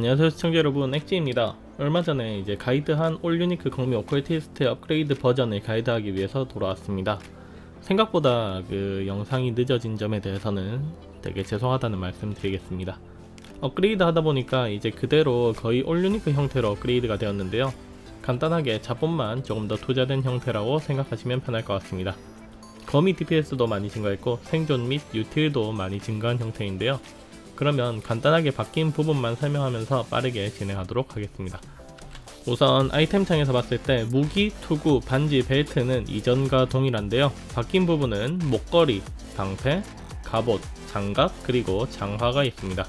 안녕하세요 시청자 여러분. 엑지입니다. 얼마 전에 이제 가이드한 올 유니크 검미 오컬티스트 업그레이드 버전을 가이드하기 위해서 돌아왔습니다. 생각보다 그 영상이 늦어진 점에 대해서는 되게 죄송하다는 말씀 드리겠습니다. 업그레이드 하다 보니까 이제 그대로 거의 올 유니크 형태로 업그레이드가 되었는데요. 간단하게 자본만 조금 더 투자된 형태라고 생각하시면 편할 것 같습니다. 거미 DPS도 많이 증가했고 생존 및 유틸도 많이 증가한 형태인데요 그러면 간단하게 바뀐 부분만 설명하면서 빠르게 진행하도록 하겠습니다. 우선 아이템 창에서 봤을 때 무기, 투구, 반지, 벨트는 이전과 동일한데요. 바뀐 부분은 목걸이, 방패, 갑옷, 장갑, 그리고 장화가 있습니다.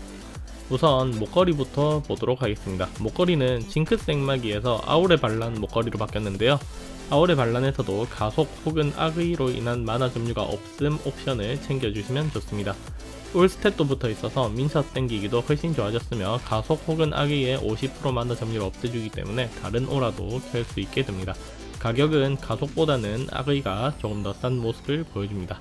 우선 목걸이부터 보도록 하겠습니다. 목걸이는 징크스 액마기에서 아우레 반란 목걸이로 바뀌었는데요. 아우레 반란에서도 가속 혹은 악의로 인한 만화 점유가 없음 옵션을 챙겨주시면 좋습니다. 올스탯도 붙어 있어서 민샷 땡기기도 훨씬 좋아졌으며 가속 혹은 악의에 50% 만화 점유를 없애주기 때문에 다른 오라도 켤 수 있게 됩니다. 가격은 가속보다는 악의가 조금 더 싼 모습을 보여줍니다.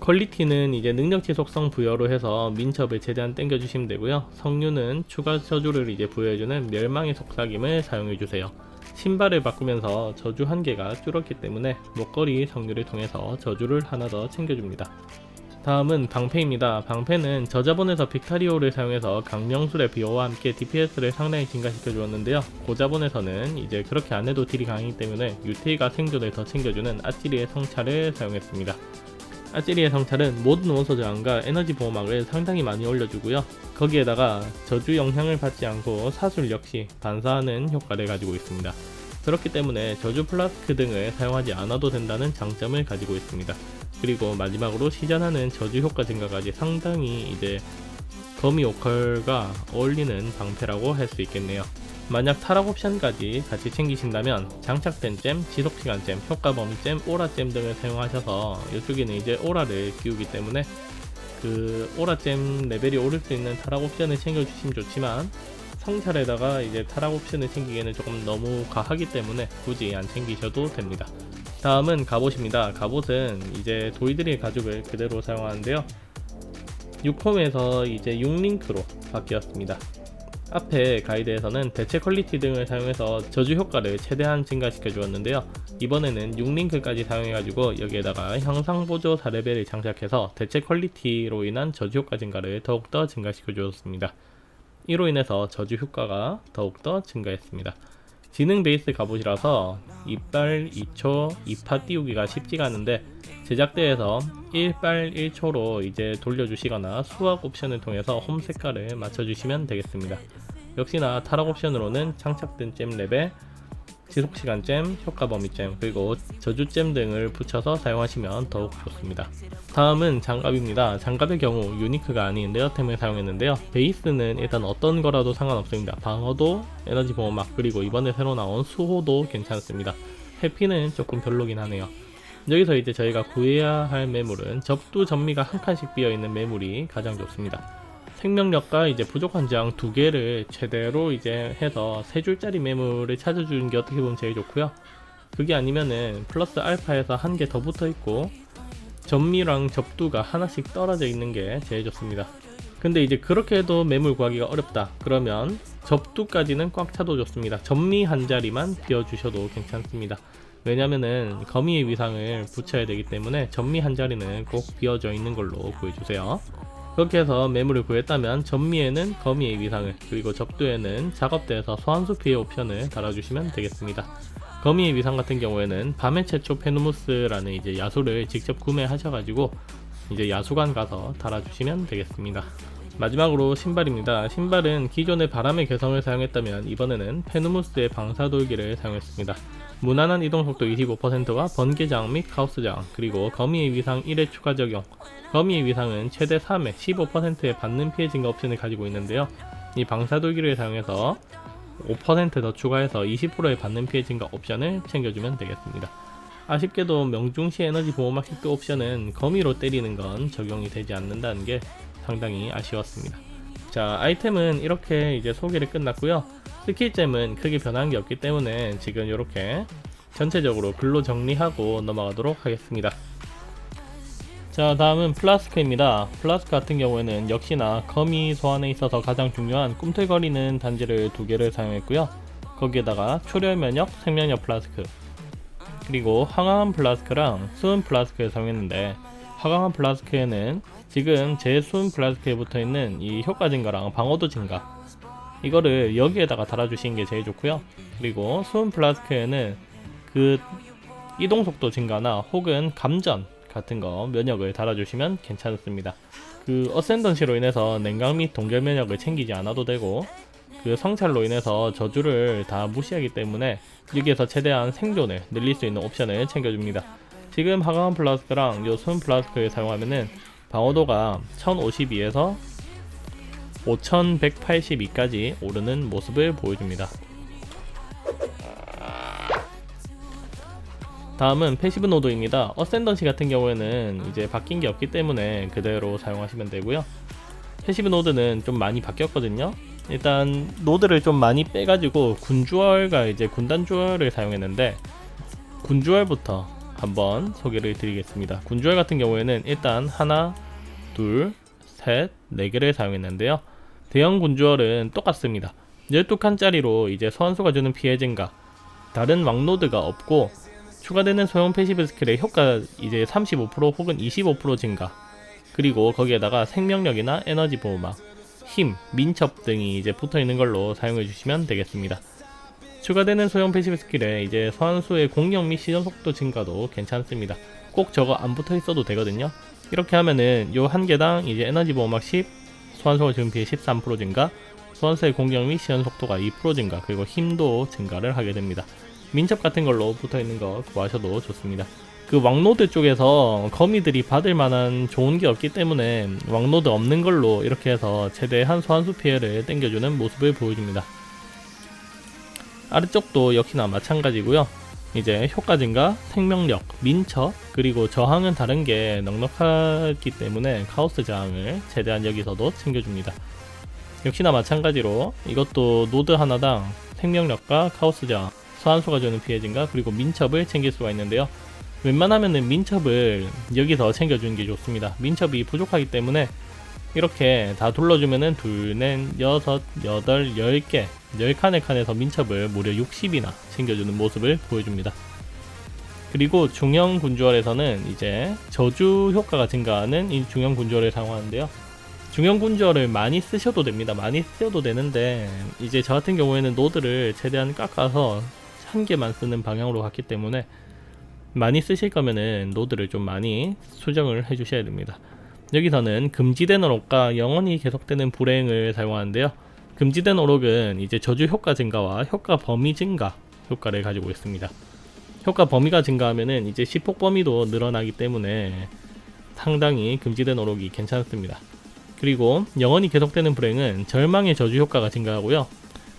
퀄리티는 이제 능력치 속성 부여로 해서 민첩을 최대한 땡겨주시면 되고요. 성류는 추가 저주를 이제 부여해주는 멸망의 속삭임을 사용해주세요. 신발을 바꾸면서 저주 한 개가 줄었기 때문에 목걸이 성류를 통해서 저주를 하나 더 챙겨줍니다. 다음은 방패입니다. 방패는 저자본에서 빅타리오를 사용해서 강명술의 비호와 함께 DPS를 상당히 증가시켜 주었는데요. 고자본에서는 이제 그렇게 안 해도 딜이 강하기 때문에 유틸과 생존을 더 챙겨주는 아찌리의 성찰을 사용했습니다. 아찌리의 성찰은 모든 원소 저항과 에너지 보호막을 상당히 많이 올려주고요. 거기에다가 저주 영향을 받지 않고 사술 역시 반사하는 효과를 가지고 있습니다. 그렇기 때문에 저주 플라스크 등을 사용하지 않아도 된다는 장점을 가지고 있습니다. 그리고 마지막으로 시전하는 저주 효과 증가까지 상당히 이제 거미 오컬과 어울리는 방패라고 할 수 있겠네요. 만약 타락 옵션까지 같이 챙기신다면 장착된 잼, 지속시간 잼, 효과 범위 잼, 오라 잼 등을 사용하셔서 이쪽에는 이제 오라를 끼우기 때문에 그 오라 잼 레벨이 오를 수 있는 타락 옵션을 챙겨주시면 좋지만 성찰에다가 이제 타락 옵션을 챙기기에는 조금 너무 과하기 때문에 굳이 안 챙기셔도 됩니다. 다음은 갑옷입니다. 갑옷은 이제 도이드리의 가죽을 그대로 사용하는데요. 6홈에서 이제 6링크로 바뀌었습니다. 앞에 가이드에서는 대체 퀄리티 등을 사용해서 저주 효과를 최대한 증가시켜 주었는데요. 이번에는 6링크까지 사용해가지고 여기에다가 형상 보조 4레벨을 장착해서 대체 퀄리티로 인한 저주 효과 증가를 더욱더 증가시켜 주었습니다. 이로 인해서 저주 효과가 더욱더 증가했습니다. 지능 베이스 갑옷이라서 이빨 2초 2파 띄우기가 쉽지가 않은데 제작대에서 1빨 1초로 이제 돌려주시거나 수학 옵션을 통해서 홈 색깔을 맞춰주시면 되겠습니다. 역시나 타락 옵션으로는 장착된 잼 랩에 지속시간 잼, 효과 범위 잼, 그리고 저주 잼 등을 붙여서 사용하시면 더욱 좋습니다. 다음은 장갑입니다. 장갑의 경우 유니크가 아닌 레어템을 사용했는데요. 베이스는 일단 어떤 거라도 상관없습니다. 방어도, 에너지 보호막, 그리고 이번에 새로 나온 수호도 괜찮습니다. 해피는 조금 별로긴 하네요. 여기서 이제 저희가 구해야 할 매물은 접두 전미가 한 칸씩 비어 있는 매물이 가장 좋습니다. 생명력과 이제 부족한 저항 두 개를 최대로 이제 해서 세 줄짜리 매물을 찾아주는 게 어떻게 보면 제일 좋고요. 그게 아니면은 플러스 알파에서 한 개 더 붙어 있고 전미랑 접두가 하나씩 떨어져 있는 게 제일 좋습니다. 근데 이제 그렇게 해도 매물 구하기가 어렵다. 그러면 접두까지는 꽉 차도 좋습니다. 전미 한 자리만 비워주셔도 괜찮습니다. 왜냐면은 거미의 위상을 붙여야 되기 때문에 전미 한 자리는 꼭 비어져 있는 걸로 구해주세요. 그렇게 해서 매물을 구했다면 전미에는 거미의 위상을 그리고 접두에는 작업대에서 소환수 피해 옵션을 달아주시면 되겠습니다. 거미의 위상 같은 경우에는 밤의 최초 페누무스라는 이제 야수를 직접 구매하셔가지고 이제 야수관 가서 달아주시면 되겠습니다. 마지막으로 신발입니다. 신발은 기존의 바람의 개성을 사용했다면 이번에는 페누무스의 방사 돌기를 사용했습니다. 무난한 이동 속도 25%와 번개장 및 카오스장 그리고 거미의 위상 1회 추가 적용 거미의 위상은 최대 3회 15%의 받는 피해 증가 옵션을 가지고 있는데요. 이 방사돌기를 사용해서 5%더 추가해서 20%의 받는 피해 증가 옵션을 챙겨주면 되겠습니다. 아쉽게도 명중시 에너지 보호막 획득 옵션은 거미로 때리는 건 적용이 되지 않는다는 게 상당히 아쉬웠습니다. 자, 아이템은 이렇게 이제 소개를 끝났고요. 스킬잼은 크게 변한 게 없기 때문에 지금 이렇게 전체적으로 글로 정리하고 넘어가도록 하겠습니다. 자 다음은 플라스크입니다. 플라스크 같은 경우에는 역시나 거미 소환에 있어서 가장 중요한 꿈틀거리는 단지를 두 개를 사용했고요. 거기에다가 초열 면역, 생명력 플라스크 그리고 항암 플라스크랑 수은 플라스크를 사용했는데 항암 플라스크에는 지금 제 수은 플라스크에 붙어있는 이 효과 증가랑 방어도 증가 이거를 여기에다가 달아주시는 게 제일 좋고요. 그리고 수은 플라스크에는 그 이동 속도 증가나 혹은 감전 같은 거 면역을 달아주시면 괜찮습니다. 그 어센던시로 인해서 냉각 및 동결 면역을 챙기지 않아도 되고 그 성찰로 인해서 저주를 다 무시하기 때문에 여기에서 최대한 생존을 늘릴 수 있는 옵션을 챙겨줍니다. 지금 하강 플라스크랑 요 수은 플라스크를 사용하면은 방어도가 1052에서 5182까지 오르는 모습을 보여줍니다. 다음은 패시브 노드입니다. 어센던시 같은 경우에는 이제 바뀐 게 없기 때문에 그대로 사용하시면 되고요. 패시브 노드는 좀 많이 바뀌었거든요. 일단 노드를 좀 많이 빼가지고 군주얼과 이제 군단주얼을 사용했는데 군주얼부터 한번 소개를 드리겠습니다. 군주얼 같은 경우에는 일단 하나, 둘, 셋, 네 개를 사용했는데요. 대형 군주얼은 똑같습니다. 12칸짜리로 이제 소환수가 주는 피해 증가, 다른 왕노드가 없고 추가되는 소형 패시브 스킬의 효과 이제 35% 혹은 25% 증가 그리고 거기에다가 생명력이나 에너지 보호막 힘, 민첩 등이 이제 붙어 있는 걸로 사용해 주시면 되겠습니다. 추가되는 소형 패시브 스킬에 이제 소환수의 공격 및 시전 속도 증가도 괜찮습니다. 꼭 저거 안 붙어 있어도 되거든요. 이렇게 하면은 요 한 개당 이제 에너지 보호막 10, 소환수가 주는 피해 13% 증가, 소환수의 공격 및 시전 속도가 2% 증가, 그리고 힘도 증가를 하게 됩니다. 민첩 같은 걸로 붙어 있는 거 구하셔도 좋습니다. 그 왕노드 쪽에서 거미들이 받을 만한 좋은 게 없기 때문에 왕노드 없는 걸로 이렇게 해서 최대한 소환수 피해를 땡겨주는 모습을 보여줍니다. 아래쪽도 역시나 마찬가지고요. 이제 효과 증가, 생명력, 민첩, 그리고 저항은 다른 게 넉넉하기 때문에 카오스 저항을 최대한 여기서도 챙겨줍니다. 역시나 마찬가지로 이것도 노드 하나당 생명력과 카오스 저항, 소환수가 주는 피해 증가, 그리고 민첩을 챙길 수가 있는데요. 웬만하면은 민첩을 여기서 챙겨주는 게 좋습니다. 민첩이 부족하기 때문에 이렇게 다 둘러주면은 둘, 넷, 여섯, 여덟, 열 개, 열 칸의 칸에서 민첩을 무려 60이나 챙겨주는 모습을 보여줍니다. 그리고 중형 군주얼에서는 이제 저주 효과가 증가하는 이 중형 군주얼을 사용하는데요. 중형 군주얼을 많이 쓰셔도 됩니다. 많이 쓰셔도 되는데 이제 저 같은 경우에는 노드를 최대한 깎아서 한 개만 쓰는 방향으로 갔기 때문에 많이 쓰실 거면은 노드를 좀 많이 수정을 해 주셔야 됩니다. 여기서는 금지된 오록과 영원히 계속되는 불행을 사용하는데요. 금지된 오록은 이제 저주 효과 증가와 효과 범위 증가 효과를 가지고 있습니다. 효과 범위가 증가하면은 이제 시폭 범위도 늘어나기 때문에 상당히 금지된 오록이 괜찮습니다. 그리고 영원히 계속되는 불행은 절망의 저주 효과가 증가하고요.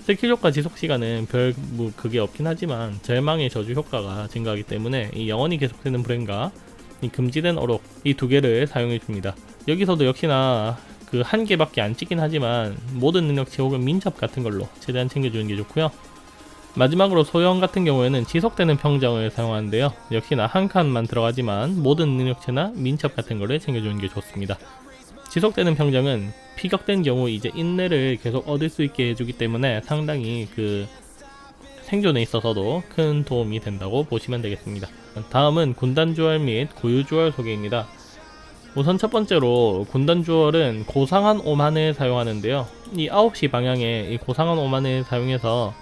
스킬 효과 지속 시간은 별 뭐 그게 없긴 하지만 절망의 저주 효과가 증가하기 때문에 이 영원히 계속되는 불행과 이 금지된 어록 이 두 개를 사용해 줍니다. 여기서도 역시나 그 한 개밖에 안 찍긴 하지만 모든 능력치 혹은 민첩 같은 걸로 최대한 챙겨주는 게 좋고요. 마지막으로 소형 같은 경우에는 지속되는 평정을 사용하는데요. 역시나 한 칸만 들어가지만 모든 능력치나 민첩 같은 거를 챙겨주는 게 좋습니다. 지속되는 평정은 피격된 경우 이제 인내를 계속 얻을 수 있게 해주기 때문에 상당히 그 생존에 있어서도 큰 도움이 된다고 보시면 되겠습니다. 다음은 군단 주얼 및 고유 주얼 소개입니다. 우선 첫 번째로 군단 주얼은 고상한 오만을 사용하는데요. 이 9시 방향에 이 고상한 오만을 사용해서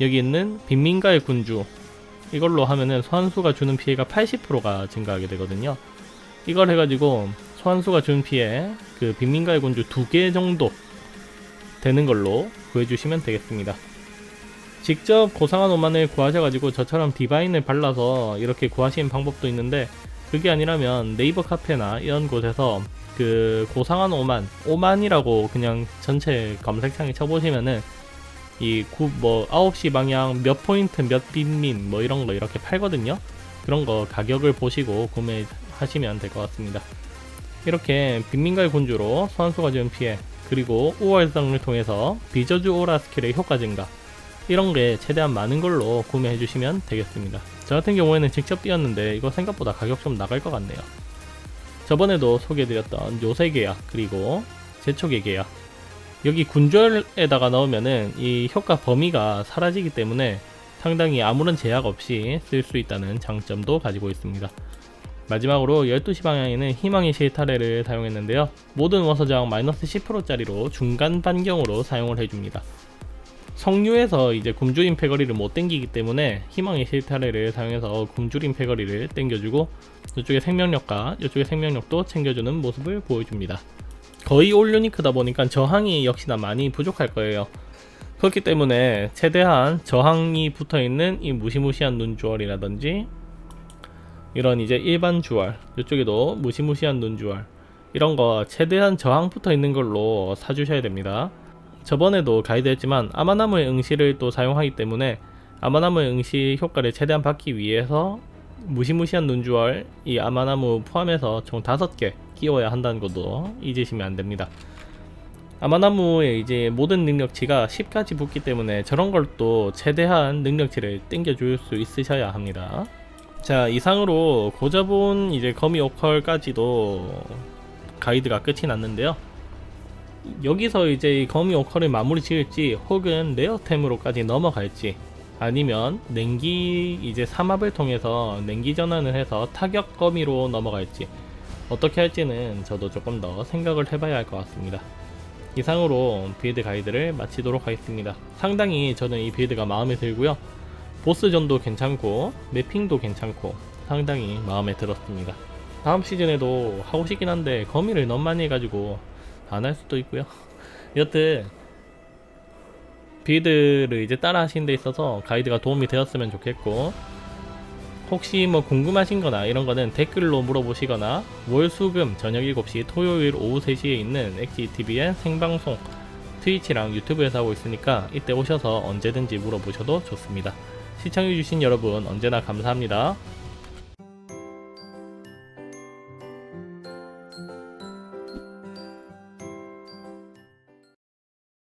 여기 있는 빈민가의 군주 이걸로 하면은 소환수가 주는 피해가 80%가 증가하게 되거든요. 이걸 해가지고 소환수가 준 피해 그 빈민가의 군주 두 개 정도 되는 걸로 구해주시면 되겠습니다. 직접 고상한 오만을 구하셔가지고 저처럼 디바인을 발라서 이렇게 구하시는 방법도 있는데 그게 아니라면 네이버 카페나 이런 곳에서 그 고상한 오만, 오만이라고 그냥 전체 검색창에 쳐보시면은 이뭐 9시 방향 몇 포인트 몇 빈민 뭐 이런 거 이렇게 팔거든요. 그런 거 가격을 보시고 구매하시면 될 것 같습니다. 이렇게 빈민가의 군주로 소환수가 지은 피해 그리고 우월성을 통해서 비저주 오라 스킬의 효과 증가 이런 게 최대한 많은 걸로 구매해 주시면 되겠습니다. 저 같은 경우에는 직접 뛰었는데 이거 생각보다 가격 좀 나갈 것 같네요. 저번에도 소개해드렸던 요새 계약 그리고 제초계 계약 여기 군주얼에다가 넣으면은 이 효과 범위가 사라지기 때문에 상당히 아무런 제약 없이 쓸 수 있다는 장점도 가지고 있습니다. 마지막으로 12시 방향에는 희망의 실타래를 사용했는데요. 모든 워서장 마이너스 10%짜리로 중간 반경으로 사용을 해줍니다. 성류에서 이제 굶주린 패거리를 못 땡기기 때문에 희망의 실타래를 사용해서 굶주린 패거리를 땡겨주고 이쪽에 생명력과 이쪽에 생명력도 챙겨주는 모습을 보여줍니다. 거의 올 유니크다 보니까 저항이 역시나 많이 부족할 거예요. 그렇기 때문에 최대한 저항이 붙어 있는 이 무시무시한 눈주얼이라든지 이런 이제 일반 주얼 이쪽에도 무시무시한 눈주얼 이런 거 최대한 저항 붙어 있는 걸로 사주셔야 됩니다. 저번에도 가이드했지만 아마나무의 응시를 또 사용하기 때문에 아마나무의 응시 효과를 최대한 받기 위해서 무시무시한 눈주얼 이 아마나무 포함해서 총 5개 끼워야 한다는 것도 잊으시면 안 됩니다. 아마나무의 이제 모든 능력치가 10까지 붙기 때문에 저런 걸 또 최대한 능력치를 땡겨줄 수 있으셔야 합니다. 자 이상으로 고자본 이제 거미 오컬까지도 가이드가 끝이 났는데요. 여기서 이제 이 거미 오컬을 마무리 지을지 혹은 레어템으로까지 넘어갈지 아니면 냉기 이제 삼합을 통해서 냉기 전환을 해서 타격 거미로 넘어갈지 어떻게 할지는 저도 조금 더 생각을 해봐야 할 것 같습니다. 이상으로 빌드 가이드를 마치도록 하겠습니다. 상당히 저는 이 빌드가 마음에 들고요. 보스전도 괜찮고 매핑도 괜찮고 상당히 마음에 들었습니다. 다음 시즌에도 하고 싶긴 한데 거미를 너무 많이 해가지고 안 할 수도 있고요. 여튼 빌드를 이제 따라 하시는 데 있어서 가이드가 도움이 되었으면 좋겠고 혹시 뭐 궁금하신 거나 이런 거는 댓글로 물어보시거나 월수금 저녁 7시 토요일 오후 3시에 있는 XGTV의 생방송 트위치랑 유튜브에서 하고 있으니까 이때 오셔서 언제든지 물어보셔도 좋습니다. 시청해주신 여러분 언제나 감사합니다.